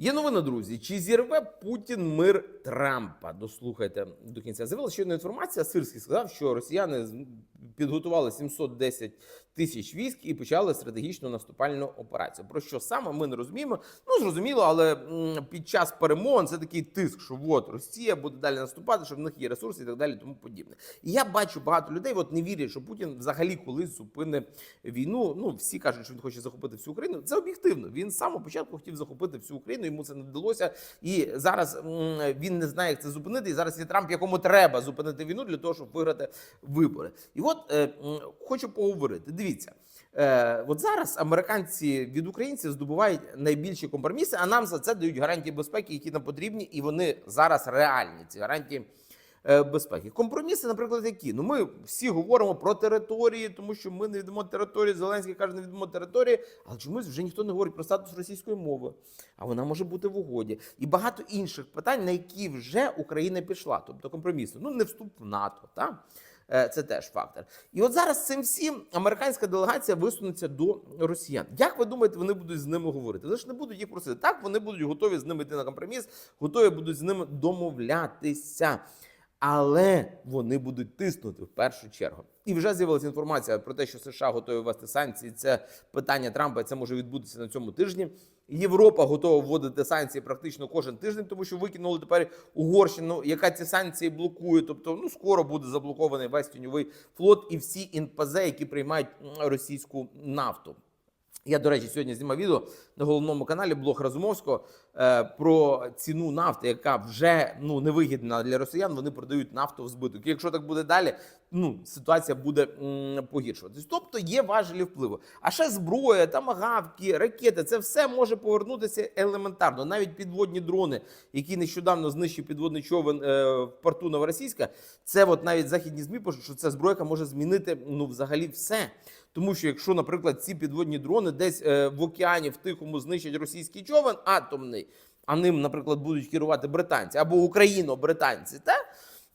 Є новина, друзі. Чи зірве Путін мир Трампа? Дослухайте до кінця. З'явилася щойно інформація. Сирський сказав, що росіяни підготували 710 тисяч військ і почали стратегічну наступальну операцію. Про що саме ми не розуміємо. Ну зрозуміло, але під час перемовин це такий тиск, що от Росія буде далі наступати, що в них є ресурси і так далі, тому подібне. І я бачу багато людей, от не вірять, що Путін взагалі колись зупине війну. Ну всі кажуть, що він хоче захопити всю Україну. Це об'єктивно. Він з самого початку хотів захопити всю Україну. Йому це не вдалося. І зараз він не знає, як це зупинити. І зараз є Трамп, якому треба зупинити війну для того, щоб виграти вибори. І от е, хочу поговорити. Дивіться. Е, от зараз американці від українців здобувають найбільші компроміси, а нам за це дають гарантії безпеки, які нам потрібні, і вони зараз реальні. Ці гарантії безпеки. Компроміси, наприклад, які? Ну, ми всі говоримо про території, тому що ми не віддамо території. Зеленський каже, не віддамо території, але чомусь вже ніхто не говорить про статус російської мови. А вона може бути в угоді. І багато інших питань, на які вже Україна пішла, тобто компроміси. Ну, не вступ в НАТО, так? Е, Це теж фактор. І от зараз цим всім американська делегація висунеться до росіян. Як ви думаєте, вони будуть з ними говорити? Вони ж не будуть їх просити. Так, вони будуть готові з ними йти на компроміс, готові будуть з ними домовлятися. Але вони будуть тиснути в першу чергу. І вже з'явилася інформація про те, що США готові ввести санкції. Це питання Трампа. Це може відбутися на цьому тижні. Європа готова вводити санкції практично кожен тиждень, тому що викинули тепер Угорщину, яка ці санкції блокує. Тобто, ну скоро буде заблокований весь тіньовий флот і всі НПЗ, які приймають російську нафту. Я, до речі, сьогодні знімав відео на головному каналі блог Разумовського е, про ціну нафти, яка вже ну невигідна для росіян. Вони продають нафту в збиток. Якщо так буде далі, ну ситуація буде погіршуватись. Тобто є важелі впливу. А ще зброя, тамагавки, ракети це все може повернутися елементарно. Навіть підводні дрони, які нещодавно знищив підводний човен е, в порту Новоросійська. Це от навіть західні змі пишуть, що ця зброя може змінити ну взагалі все. Тому що якщо, наприклад, ці підводні дрони десь е, в океані в тихому знищать російський човен атомний, а ним, наприклад, будуть керувати британці або україно-британці, та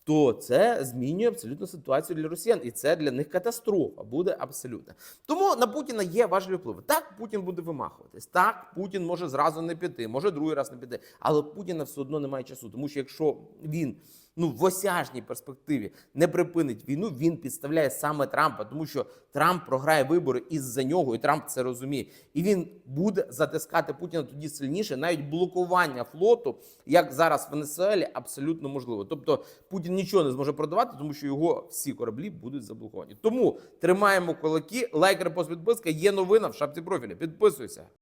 то це змінює абсолютно ситуацію для росіян, і це для них катастрофа буде абсолютно. Тому на Путіна є важливі впливи. Так, Путін буде вимахуватись. Так, Путін може зразу не піти, може другий раз не піти. Але Путіна все одно немає часу, тому що якщо він ну в осяжній перспективі не припинить війну, він підставляє саме Трампа, тому що Трамп програє вибори із-за нього, і Трамп це розуміє. І він буде затискати Путіна тоді сильніше. Навіть блокування флоту, як зараз в Венесуелі, абсолютно можливо. Тобто Путін нічого не зможе продавати, тому що його всі кораблі будуть заблоковані. Тому тримаємо кулаки, лайк, репост, підписка. Є новина в шапці профіля. Підписуйся.